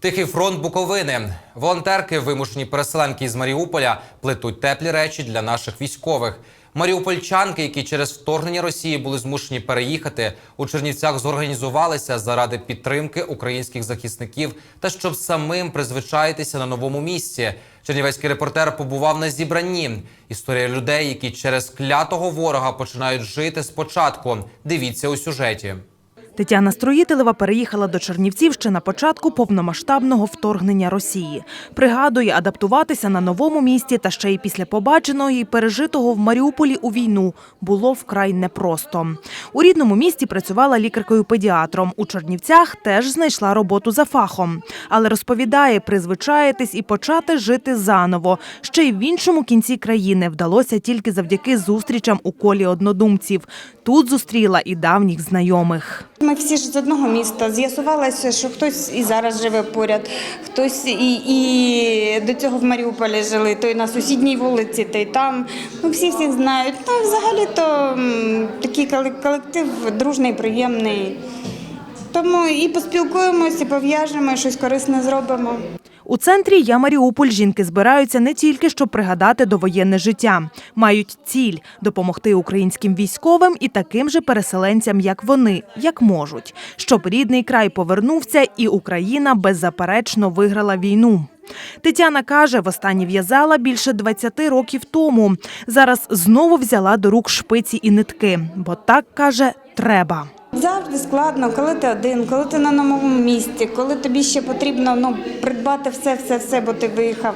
Тихий фронт Буковини. Волонтерки, вимушені переселенки із Маріуполя, плетуть теплі речі для наших військових. Маріупольчанки, які через вторгнення Росії були змушені переїхати, у Чернівцях зорганізувалися заради підтримки українських захисників та щоб самим призвичаїтися на новому місці. Чернівецький репортер побував на зібранні. Історія людей, які через клятого ворога починають жити спочатку. Дивіться у сюжеті. Тетяна Строїтелева переїхала до Чернівців ще на початку повномасштабного вторгнення Росії. Пригадує, адаптуватися на новому місці та ще й після побаченого і пережитого в Маріуполі у війну було вкрай непросто. У рідному місті працювала лікаркою-педіатром. У Чернівцях теж знайшла роботу за фахом. Але розповідає, призвичаїтись і почати жити заново. Ще й в іншому кінці країни вдалося тільки завдяки зустрічам у колі однодумців. Тут зустріла і давніх знайомих. Ми всі ж з одного міста. З'ясувалося, що хтось і зараз живе поряд, хтось і, і до цього в Маріуполі жили, той на сусідній вулиці, той там. Ну, всі всіх знають. Ну, взагалі-то такий колектив дружний, приємний. Тому і поспілкуємося, і пов'яжемо, щось корисне зробимо. У центрі «Я Маріуполь» жінки збираються не тільки, щоб пригадати довоєнне життя. Мають ціль – допомогти українським військовим і таким же переселенцям, як вони, як можуть. Щоб рідний край повернувся і Україна беззаперечно виграла війну. Тетяна каже, востаннє в'язала більше 20 років тому. Зараз знову взяла до рук шпиці і нитки, бо так, каже, треба. Завжди складно, коли ти один, коли ти на новому місці, коли тобі ще потрібно ну, придбати все, все, все, бо ти виїхав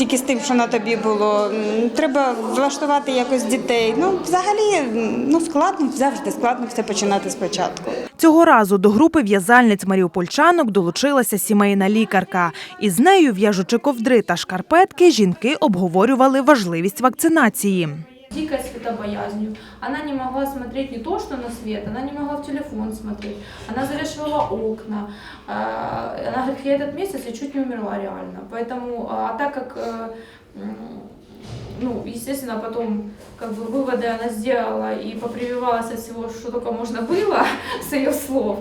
тільки з тим, що на тобі було. Треба влаштувати якось дітей. Ну, взагалі, ну складно, завжди складно все починати спочатку. Цього разу до групи в'язальниць маріупольчанок долучилася сімейна лікарка. Із нею, в'яжучи ковдри та шкарпетки, жінки обговорювали важливість вакцинації. Дикой светобоязнью. Она не могла смотреть не то, что на свет, она не могла в телефон смотреть. Она завешивала окна. А, Она говорит, я этот месяц я чуть не умерла реально. Поэтому, а так как, э, ну, естественно, потом как бы выводы она сделала и попрививалась от всего, что только можно было с ее слов.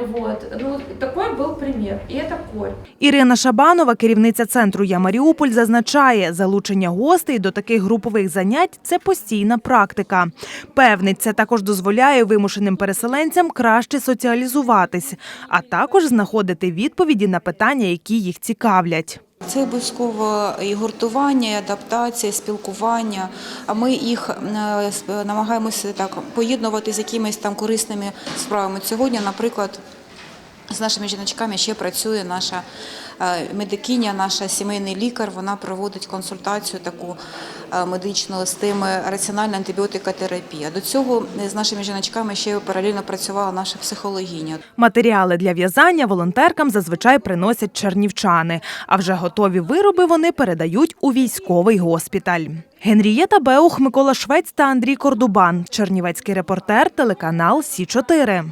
Вот. Ну, такой был пример. І это Коль. Ірина Шабанова, керівниця центру «Я Маріуполь», зазначає, залучення гостей до таких групових занять – це постійна практика. Певний, це також дозволяє вимушеним переселенцям краще соціалізуватись, а також знаходити відповіді на питання, які їх цікавлять. Це обов'язково і гуртування, і адаптація, і спілкування. А ми їх е, намагаємося так поєднувати з якимись там корисними справами. Сьогодні, наприклад, з нашими жіночками ще працює наша медикиня, наша сімейний лікар. Вона проводить консультацію таку е, медичну з теми раціональна антибіотикотерапія. До цього е, з нашими жіночками ще паралельно працювала наша психологиня. Матеріали для в'язання волонтеркам зазвичай приносять чернівчани, а вже готові вироби вони передають у військовий госпіталь. Генрієта Беух, Микола Швець та Андрій Кордубан. Чернівецький репортер, телеканал Сі 4